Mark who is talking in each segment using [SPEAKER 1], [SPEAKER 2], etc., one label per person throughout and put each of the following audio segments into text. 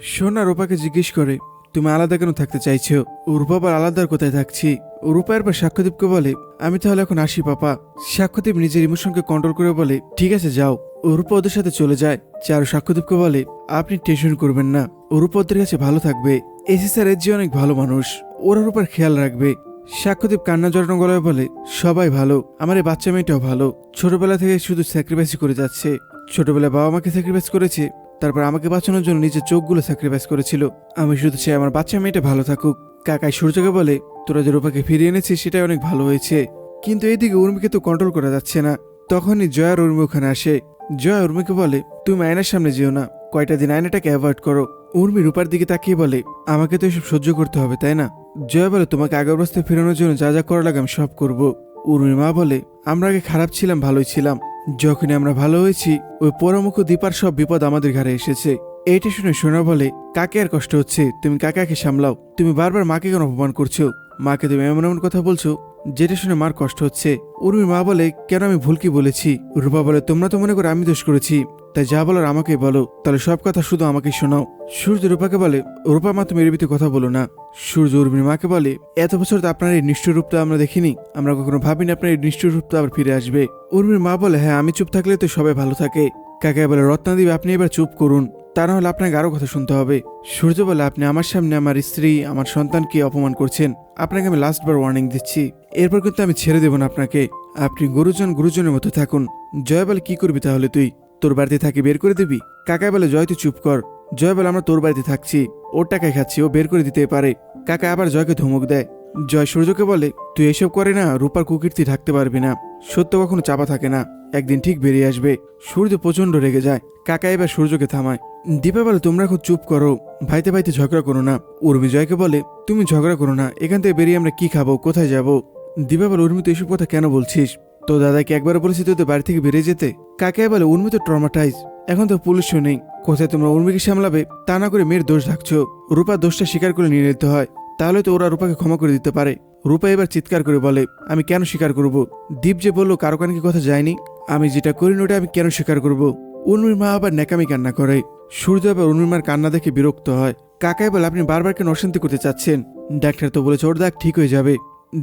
[SPEAKER 1] সোনা রূপাকে জিজ্ঞেস করে, তুমি আলাদা কেন থাকতে চাইছো? রূপা আবার আলাদার কোথায় থাকছি? রূপা এরপর সাক্ষ্যদীপকে বলে, আমি তাহলে এখন আসি, পাপা। সাক্ষ্যদীপ নিজের ইমোশনকে কন্ট্রোল করে বলে, ঠিক আছে, যাও। রূপা ওদের সাথে চলে যায়। চারু সাক্ষ্যদীপকে বলে, আপনি টেনশন করবেন না। রূপা ওদের কাছে ভালো থাকবে। এসি স্যার এর যে অনেক ভালো মানুষ। ওরা রূপার খেয়াল রাখবে। সাক্ষ্যদীপ কান্না জড়ানো গলায় বলে, সবাই ভালো। আমার এই বাচ্চা মেয়েটাও ভালো। ছোটবেলা থেকে শুধু স্যাক্রিফাইস করে যাচ্ছে। ছোটবেলায় বাবা মাকে স্যাক্রিফাইস করেছে। তারপর আমাকে বাঁচানোর জন্য নিজের চোখগুলো স্যাক্রিফাইস করেছিল। আমি শুধু চাই আমার বাচ্চা মেয়েটা ভালো থাকুক। কাকাই সূর্যকে বলে, তোরা যে রূপাকে ফিরিয়ে এনেছিস, সেটাই অনেক ভালো হয়েছে। কিন্তু এইদিকে উর্মিকে তো কন্ট্রোল করা যাচ্ছে না। তখনই জয়া আর উর্মি ওখানে আসে। জয়া উর্মিকে বলে, তুমি আয়নার সামনে যেও না। কয়টা দিন আয়নাটাকে অ্যাভয়েড করো। উর্মি রূপার দিকে তাকিয়ে বলে, আমাকে তো এসব সহ্য করতে হবে, তাই না? জয়া বলে, তোমাকে আগের অবস্থায় ফেরানোর জন্য যা যা করা লাগে আমি সব করব। উর্মির মা বলে, আমরা আগে খারাপ ছিলাম, ভালোই ছিলাম। যখনই আমরা ভালো হয়েছি, ওই পরমুখ দীপার সব বিপদ আমাদের ঘরে এসেছে। এইটা শুনে সোনা বলে, কাকে আর কষ্ট হচ্ছে? তুমি কাকাকে সামলাও? তুমি বারবার মাকে কেন অপমান করছ? মাকে তুমি এমন এমন কথা বলছো? যেটা শুনে মার কষ্ট হচ্ছে। উর্মির মা বলে, কেন আমি ভুল কি বলেছি? রূপা বলে, তোমরা তো মনে করো আমি দোষ করেছি। তাই যা বলার আমাকে বলো। তাহলে সব কথা শুধু আমাকে শোনাও। সূর্য রূপাকে বলে, রূপা মা, তুমি এর ভিতরে কথা বলো না। সূর্য উর্মির মাকে বলে, এত বছর তো আপনার এই নিষ্ঠুর রূপটা আমরা দেখিনি। আমরা কখনো ভাবিনি আপনার এই নিষ্ঠুর রূপটা আবার ফিরে আসবে। উর্মির মা বলে হ্যাঁ আমি চুপ থাকলে তো সবাই ভালো থাকে। কাকা বলে রত্নাদেবী আপনি এবার চুপ করুন। তা না হলে আপনাকে আরও কথা শুনতে হবে। সূর্য বলে আপনি আমার সামনে আমার স্ত্রী, আমার সন্তানকে অপমান করছেন। আপনাকে আমি লাস্টবার ওয়ার্নিং দিচ্ছি। এরপর কিন্তু আমি ছেড়ে দেব না আপনাকে। আপনি গুরুজন গুরুজনের মতো থাকুন। জয় বলে কি করবি তাহলে তুই? তোর বাড়িতে থাকি বের করে দিবি? কাকা বলে, জয়, তুই চুপ কর। জয় বলে আমরা তোর বাড়িতে থাকছি। ওর টাকায় খাচ্ছি, ও বের করে দিতে পারে। কাকা আবার জয়কে ধমক দেয়। জয় সূর্যকে বলে, তুই এসব করে না, রূপার কুকীর্তি ঢাকতে পারবি না। সত্য কখনো চাপা থাকে না। একদিন ঠিক বেরিয়ে আসবে। সূর্য প্রচণ্ড রেগে যায়। কাকা এবার সূর্যকে থামায়। দীপা বলে, তোমরা খুব চুপ করো। ভাইতে ভাইতে ঝগড়া করো না। উর্মি জয়কে বলে, তুমি ঝগড়া করো না। এখান থেকে বেরিয়ে আমরা কি খাব? কোথায় যাব? দীপা বলে, উর্মি তো এসব কথা কেন বলছিস? তো দাদাকে একবার বলেছি তোদের বাড়ি থেকে বেরিয়ে যেতে? কাকে বলে, উর্মি তো ট্রমাটাইজ এখন তো পুলিশও নেই। কোথায় তোমরা উর্মিকে সামলাবে? তা না করে মেয়ের দোষ ঢাকছো। রূপার দোষটা স্বীকার করে নিয়ে নিতে হয়। তাহলে তো ওরা রূপাকে ক্ষমা করে দিতে পারে। রূপা এবার চিৎকার করে বলে, আমি কেন স্বীকার করব? দীপ যে বলল, কারও কানে কি কথা যায়নি? আমি যেটা করি ওটা আমি কেন স্বীকার করব? অনুর মা আবার ন্যাকামি কান্না করে। সূর্য আবার অনুর মার কান্না দেখে বিরক্ত হয়। কাকাই বলে, আপনি বারবার কেন অশান্তি করতে চাচ্ছেন? ডাক্তার তো বলেছে, ওর দাগ ঠিক হয়ে যাবে।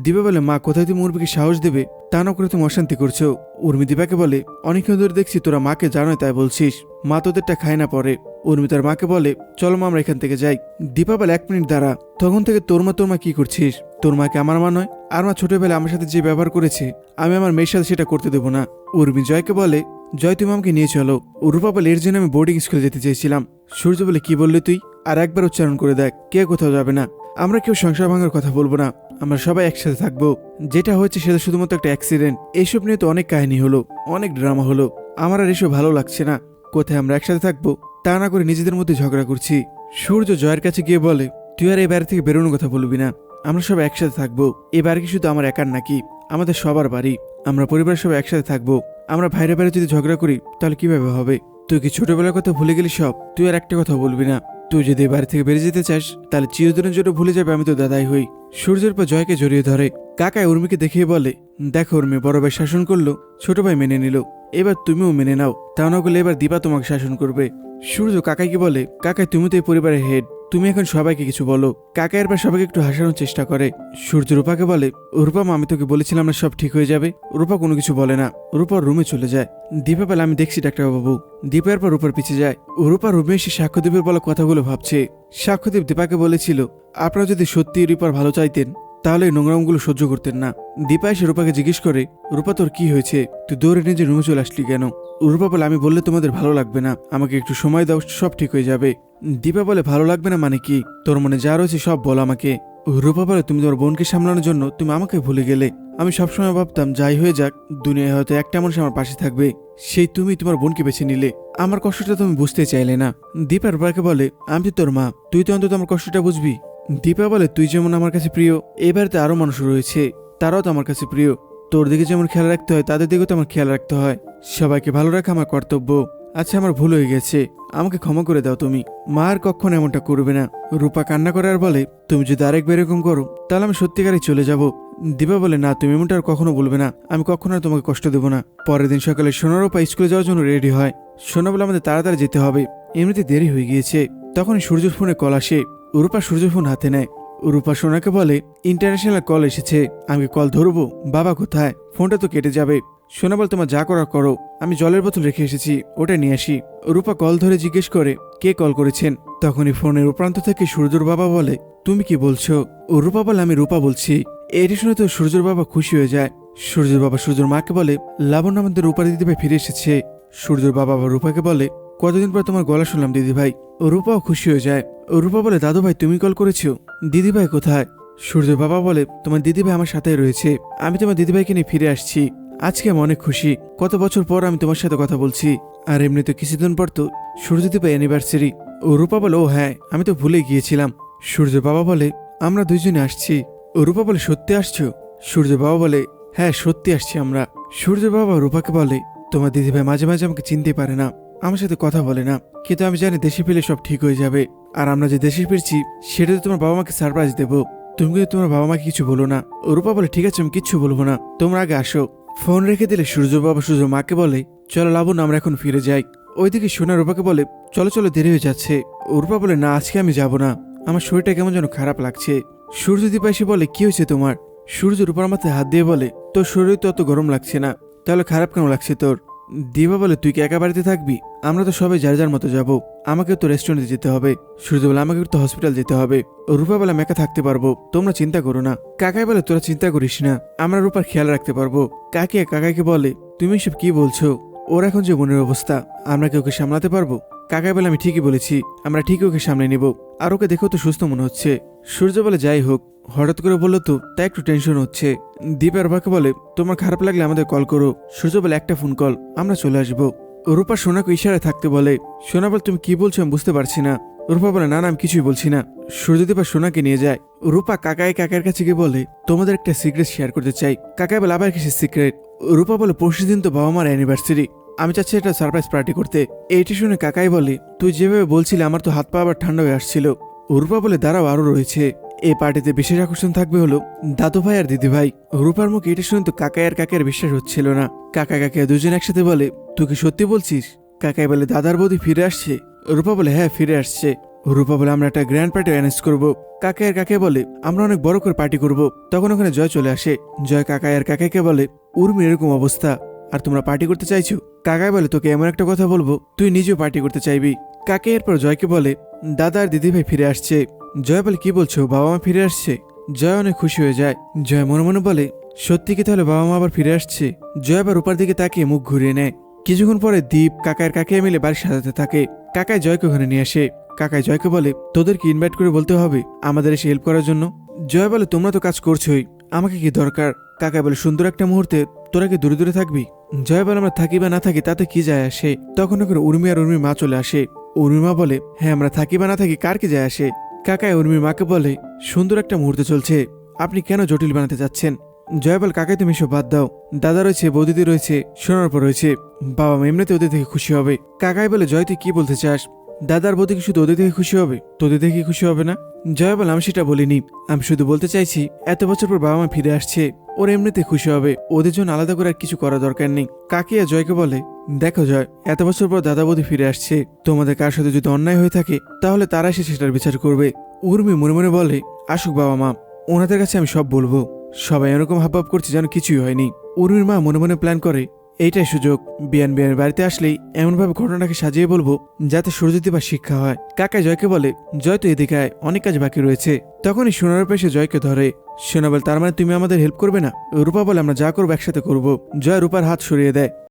[SPEAKER 1] দিবে বলে, মা, কোথায় তুমি উর্মিকে সাহস দেবে? তা না করে তুমি অশান্তি করছ। উর্মি দিবাকে বলে অনেকক্ষণ ধরে দেখছি, তোরা মাকে জানোই তাই বলছিস। মা তোদেরটা খায় না পরে। উর্মি তার মাকে বলে, চলো মা, আমরা এখান থেকে যাই। দীপা বলে, এক মিনিট দাঁড়া। তখন থেকে তোর মা তোর মা কি করছিস? তোর মাকে আমার মা নয়, আর মা ছোটবেলায় আমার সাথে যে ব্যবহার করেছে, আমি আমার মেয়ের সাথে সেটা করতে দেবো না। উর্মি জয়কে বলে, জয়, তুমি আমাকে নিয়ে চলো। রূপা বলে, এর জন্য আমি বোর্ডিং স্কুলে যেতে চেয়েছিলাম। সূর্য বলে, কি বললি তুই? আর একবার উচ্চারণ করে দেখ, কে কোথাও যাবে না। আমরা কেউ সংসার ভাঙার কথা বলব না। আমরা সবাই একসাথে থাকব। যেটা হয়েছে সেটা শুধুমাত্র একটা অ্যাক্সিডেন্ট এইসব নিয়ে তো অনেক কাহিনী হলো, অনেক ড্রামা হলো। আমার আর এসব ভালো লাগছে না। কোথায় আমরা একসাথে থাকব? তা না করে নিজেদের মধ্যে ঝগড়া করছি। সূর্য জয়ের কাছে গিয়ে বলে, তুই আর এই বাড়ি থেকে বেরোনোর কথা বলবি না। আমরা সব একসাথে থাকব। এই বাড়ি কি শুধু আমার একার নাকি? আমাদের সবার বাড়ি। আমরা পরিবারের সবাই একসাথে থাকব। আমরা ভাইরে বাইরে যদি ঝগড়া করি, তাহলে কীভাবে হবে? তুই কি ছোটবেলার কথা ভুলে গেলি সব? তুই আর একটা কথা বলবি না। তুই যদি বাড়ি থেকে বেরিয়ে যেতে চাস, তাহলে চিরদিনের জন্য ভুলে যাবে আমি তো দাদাই হই। সূর্যের পর জয়কে জড়িয়ে ধরে কাকায় উর্মিকে দেখিয়ে বলে, দেখো উর্মি, বড় ভাই শাসন করল, ছোট ভাই মেনে নিল। এবার তুমিও মেনে নাও। তা না করলে এবার দীপা তোমাকে শাসন করবে। সূর্য কাকাইকে বলে, কাকাই, তুমি তো এই পরিবারের হেড তুমি এখন সবাইকে কিছু বলো। কাকা এরপর সবাইকে একটু হাসানোর চেষ্টা করে। সূর্য রূপাকে বলে, রূপা আমি তোকে বলেছিলাম না সব ঠিক হয়ে যাবে। রূপা কোনো কিছু বলে না। রূপা রুমে চলে যায়। দীপা বলে, আমি দেখছি ডাক্তারবাবু। দীপার পর রূপার পিছিয়ে যায়। রূপা রুমে এসে সাক্ষ্যদীপের বলা কথাগুলো ভাবছে। সাক্ষ্যদীপ দীপাকে বলেছিল আপনারা যদি সত্যি রূপার ভালো চাইতেন, তাহলে নোংরামগুলো সহ্য করতেন না। দীপা এসে রূপাকে জিজ্ঞেস করে, রূপা, তোর কি হয়েছে? তুই দৌড়ে নিজে রুমে চলে আসলি কেন? রূপা বলে, আমি বললে তোমাদের ভালো লাগবে না। আমাকে একটু সময় দাও, সব ঠিক হয়ে যাবে। দীপা বলে, ভালো লাগবে না মানে কি? তোর মনে যা রয়েছে সব বল আমাকে। রূপা বলে, তুমি তোমার বোনকে সামলানোর জন্য তুমি আমাকে ভুলে গেলে। আমি সবসময় ভাবতাম, যাই হয়ে যাক, দুনিয়ায় হয়তো একটা মানুষ আমার পাশে থাকবে। সেই তুমি তোমার বোনকে বেছে নিলে। আমার কষ্টটা তুমি বুঝতে চাইলে না। দীপা রূপাকে বলে, আমি তোর মা। তুই তো অন্তত আমার কষ্টটা বুঝবি। দীপা বলে, তুই যেমন আমার কাছে প্রিয়, এবারে আরও মানুষ রয়েছে। তারাও তো আমার কাছে প্রিয়। তোর দিকে যেমন খেয়াল রাখতে হয়, তাদের দিকেও তো আমার খেয়াল রাখতে হয়। সবাইকে ভালো রাখা আমার কর্তব্য। আচ্ছা আমার ভুল হয়ে গেছে। আমাকে ক্ষমা করে দাও তুমি। মা আর কখনো এমনটা করবে না। রূপা কান্না করে আর বলে, তুমি যদি আরেকবার এরকম করো, তাহলে আমি সত্যিকারই চলে যাব। দিবা বলে, না, তুমি এমনটা আর কখনো বলবে না। আমি কখনো আর তোমাকে কষ্ট দেবো না। পরের দিন সকালে সোনারূপা স্কুলে যাওয়ার জন্য রেডি হয়। সোনা বলে, আমাদের তাড়াতাড়ি যেতে হবে। এমনিতে দেরি হয়ে গিয়েছে। তখন সূর্যর ফোনে কল আসে। রূপা সূর্যর ফোন হাতে নেয়। রূপা সোনাকে বলে ইন্টারন্যাশনাল কল এসেছে। আমি কল ধরবো। বাবা কোথায়? ফোনটা তো কেটে যাবে। সোনা বল, তোমার যা করার করো। আমি জলের বোতল রেখে এসেছি। ওটা নিয়ে আসি। রূপা কল ধরে জিজ্ঞেস করে, কে কল করেছেন? তখনই ফোনের প্রান্ত থেকে সূর্যর বাবা বলে, তুমি কি বলছো? ও রূপা বলে, আমি রূপা বলছি। এটি শুনে তো সূর্যর বাবা খুশি হয়ে যায়। সূর্যের বাবা সূর্যর মাকে বলে, লাবণ্য আমাদের রূপা দিদিভাই ফিরে এসেছে। সূর্যর বাবা আবার রূপাকে বলে কতদিন পর তোমার গলা শুনলাম, দিদিভাই? রূপাও খুশি হয়ে যায়। রূপা বলে দাদু ভাই তুমি কল করেছ? দিদিভাই কোথায়? সূর্য বাবা বলে, তোমার দিদিভাই আমার সাথে রয়েছে। আমি তোমার দিদিভাইকে নিয়ে ফিরে আসছি। আজকে আমি অনেক খুশি। কত বছর পর আমি তোমার সাথে কথা বলছি। আর এমনিতে কিছুদিন পর তো সূর্যদীপা অ্যানিভার্সারি ও রূপা বলে, ও হ্যাঁ আমি তো ভুলে গিয়েছিলাম। সূর্য বাবা বলে, আমরা দুইজনে আসছি। ও রূপা বলে, সত্যি আসছো? সূর্য বাবা বলে হ্যাঁ সত্যি আসছি আমরা। সূর্য বাবা রূপাকে বলে, তোমার দিদিভাই মাঝে মাঝে আমাকে চিনতে পারে না। আমার সাথে কথা বলে না, কিন্তু আমি জানি দেশে ফিরে সব ঠিক হয়ে যাবে। আর আমরা যে দেশে ফিরছি, সেটা তো তোমার বাবা মাকে সারপ্রাইজ দেবো। তুমি কিন্তু তোমার বাবা মাকে কিছু বলো না। রূপা বলে, ঠিক আছে, আমি কিচ্ছু বলব না। তোমরা আগে আসো। ফোন রেখে দিলে সূর্য বাবা সূর্য মাকে বলে, চলো লাবণ আমরা এখন ফিরে যাই। ওইদিকে সোনা রূপাকে বলে, চলো চলো, দেরি হয়ে যাচ্ছে। রূপা বলে, না, আজকে আমি যাব না। আমার শরীরটা কেমন যেন খারাপ লাগছে। সূর্যদীপ এসে বলে, কি হয়েছে তোমার? সূর্য রূপার মাথায় হাত দিয়ে বলে, তোর শরীর তো অত গরম লাগছে না। তাহলে খারাপ কেন লাগছে তোর? দিবা বলে তুই কি একা বাড়িতে থাকবি? আমরা তো সবাই যার যার মতো যাব। আমাকে তো রেস্টুরেন্টে যেতে হবে। সূর্য বলে, আমাকে তো হসপিটাল যেতে হবে। রূপা বলে একা থাকতে পারব। তোমরা চিন্তা করো না। কাকাই বলে, তোরা চিন্তা করিস না। আমরা রূপার খেয়াল রাখতে পারব। কাকে কাকাইকে বলে, তুমি সব কি বলছো? ওর এখন যে মনের অবস্থা, আমরা কি ওকে সামলাতে পারব? কাকাই বলে আমি ঠিকই বলেছি, আমরা ঠিকই ওকে সামলে নিব। আর ওকে দেখেও তো সুস্থ মনে হচ্ছে। সূর্য বলে যাই হোক, হঠাৎ করে বলল তো, তাই একটু টেনশন হচ্ছে। দীপের বাবাকে বলে, তোমার খারাপ লাগলে আমাদের কল করো। সূর্য বলে, একটা ফোন কল আমরা চলে আসব। রূপা সোনাকে ইশারায় থাকতে বলে, সোনা বলে, তুমি কি বলছো আমি বুঝতে পারছি না। রূপা বলে, না না, আমি কিছুই বলছি না। সূর্যদীপা সোনাকে নিয়ে যায়। রূপা কাকাই কাকার কাছে গিয়ে বলে, তোমাদের একটা সিক্রেট শেয়ার করতে চাই। কাকাই বলে, আবার কিসের সিক্রেট রূপা বলে পরশু দিন তো বাবা মার অ্যানিভার্সারি আমি চাচ্ছি একটা সারপ্রাইজ পার্টি করতে। এইটি শুনে কাকাই বলে, তুই যেভাবে বলছিলি আমার তো হাত পা আবার ঠান্ডা হয়ে আসছিল। রূপা বলে, দাঁড়াও আরও রয়েছে। এই পার্টিতে বিশেষ আকর্ষণ থাকবে হলো দাদু ভাই আর দিদি ভাই। রূপার মুখে এটা শুনে তো কাকাই আর কাকের বিশ্বাস হচ্ছিল না। কাকা কাকে দুজন একসাথে বলে, তুই কি সত্যি বলছিস? কাকাই বলে, দাদার বৌদি ফিরে আসছে। রূপা বলে হ্যাঁ ফিরে আসছে। রূপা বলে, আমরা একটা গ্র্যান্ড পার্টি অ্যারেঞ্জ করব। কাকাই আর কাকে বলে, আমরা অনেক বড় করে পার্টি করব। তখন ওখানে জয় চলে আসে। জয় কাকাই আর কাকাইকে বলে, উর্মি, এরকম অবস্থা। আর তোমরা পার্টি করতে চাইছো? কাকাই বলে, তোকে এমন একটা কথা বলব, তুই নিজেও পার্টি করতে চাইবি। কাকে এরপর জয়কে বলে, দাদা আর দিদিভাই ফিরে আসছে। জয় বলে, কি বলছো, বাবা মা ফিরে আসছে? জয় অনেক খুশি হয়ে যায়। জয় মনে মনে বলে, সত্যি কি তাহলে বাবা মা আবার ফিরে আসছে? জয় আবার রূপার দিকে তাকিয়ে মুখ ঘুরিয়ে নেয়। কিছুক্ষণ পরে দীপ কাকার কাকে মিলে বাড়ি সাজাতে থাকে। কাকায় জয়কে ওখানে নিয়ে আসে। কাকায় জয়কে বলে, তোদেরকে ইনভাইট করে বলতে হবে আমাদের এসে হেল্প করার জন্য? জয় বলে, তোমরা তো কাজ করছোই, আমাকে কি দরকার? কাকায় বলে, সুন্দর একটা মুহূর্তে তোরা কি দূরে দূরে থাকবি? জয় বলে আমরা থাকি বা না থাকি, তাতে কি যায় আসে? তখন ওখানে উর্মি আর উর্মির মা চলে আসে। উর্মির মা বলে হ্যাঁ আমরা থাকি বা না থাকি, কার কি যায় আসে? কাকায় উর্মির মাকে বলে, সুন্দর একটা মুহূর্ত চলছে। আপনি কেন জটিল বানাতে যাচ্ছেন? জয়পাল কাকাই তুমি সব বাদ দাও। দাদা রয়েছে, বৌদিদি রয়েছে, সোনার পর রয়েছে। বাবা মা এমনিতে ওদের থেকে খুশি হবে। কাকাই বলে, জয়, তুই কি বলতে চাস? দাদার বৌদি কি শুধু ওদের থেকে খুশি হবে? তোদের থেকে খুশি হবে না? জয় বলে, আমি সেটা বলিনি। আমি শুধু বলতে চাইছি, এত বছর পর বাবা মা ফিরে আসছে, ওর এমনিতে খুশি হবে। ওদের জন্য আলাদা করে আর কিছু করা দরকার নেই। কাকিয়া জয়কে বলে, দেখো জয়, এত বছর পর দাদা বৌদি ফিরে আসছে। তোমাদের কার সাথে যদি অন্যায় হয়ে থাকে, তাহলে তারা এসে সেটার বিচার করবে। উর্মি মনে মনে বলে, আসুক বাবা মা, ওনাদের কাছে আমি সব বলব। সবাই এরকম হাবভাব করছে যেন কিছুই হয়নি। উর্মির মা মনে মনে প্ল্যান করে এইটাই সুযোগ। বিয়ান বিয়ানের বাড়িতে আসলেই এমনভাবে ঘটনাকে সাজিয়ে বলব যাতে সূর্যদীপ শিক্ষা হয়। কাকা জয়কে বলে, জয় তো এদিকে আয় অনেক কাজ বাকি রয়েছে। তখনই সোনার পেশে জয়কে ধরে। সোনা বলে, তার মানে তুমি আমাদের হেল্প করবে না? রূপা বলে, আমরা যা করব একসাথে করব। জয় রূপার হাত সরিয়ে দেয়।